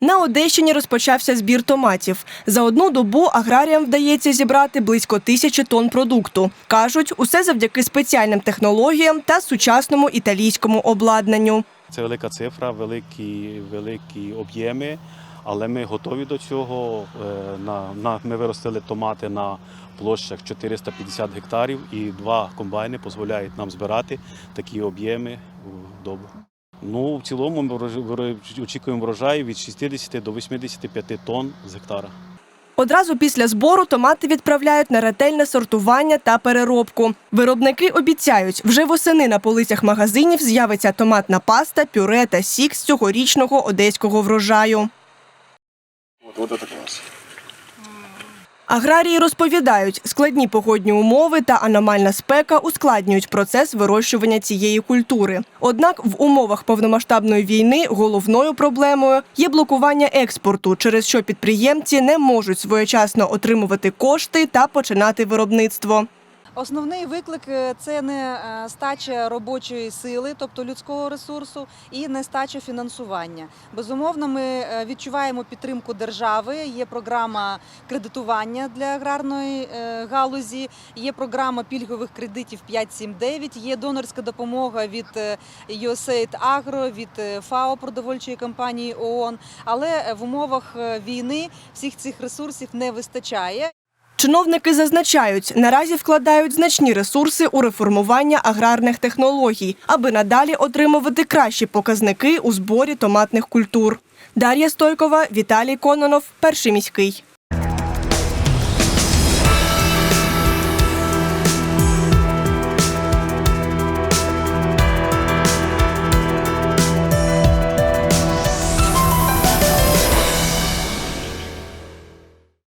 На Одещині розпочався збір томатів. За одну добу аграріям вдається зібрати близько тисячі тонн продукту. Кажуть, усе завдяки спеціальним технологіям та сучасному італійському обладнанню. Це велика цифра, великі, великі об'єми, але ми готові до цього. Е, ми виростили томати на площах 450 гектарів, і два комбайни дозволяють нам збирати такі об'єми в добу. Ну, в цілому ми очікуємо врожаю від 60 до 85 тонн з гектара. Одразу після збору томати відправляють на ретельне сортування та переробку. Виробники обіцяють, вже восени на полицях магазинів з'явиться томатна паста, пюре та сік з цьогорічного одеського врожаю. Вот это класс. Аграрії розповідають, складні погодні умови та аномальна спека ускладнюють процес вирощування цієї культури. Однак в умовах повномасштабної війни головною проблемою є блокування експорту, через що підприємці не можуть своєчасно отримувати кошти та починати виробництво. Основний виклик е, це не е, робочої сили, тобто людського ресурсу, і не стача фінансування. Безумовно, ми е, відчуваємо підтримку держави. Є програма кредитування для аграрної галузі, є програма пільгових кредитів 579, є донорська допомога від USAID Agro, від ФАО продовольчої компанії ООН. Але в умовах війни всіх цих ресурсів не вистачає. Чиновники зазначають, наразі вкладають значні ресурси у реформування аграрних технологій, аби надалі отримувати кращі показники у зборі томатних культур. Дар'я Стойкова, Віталій Кононов, перший міський.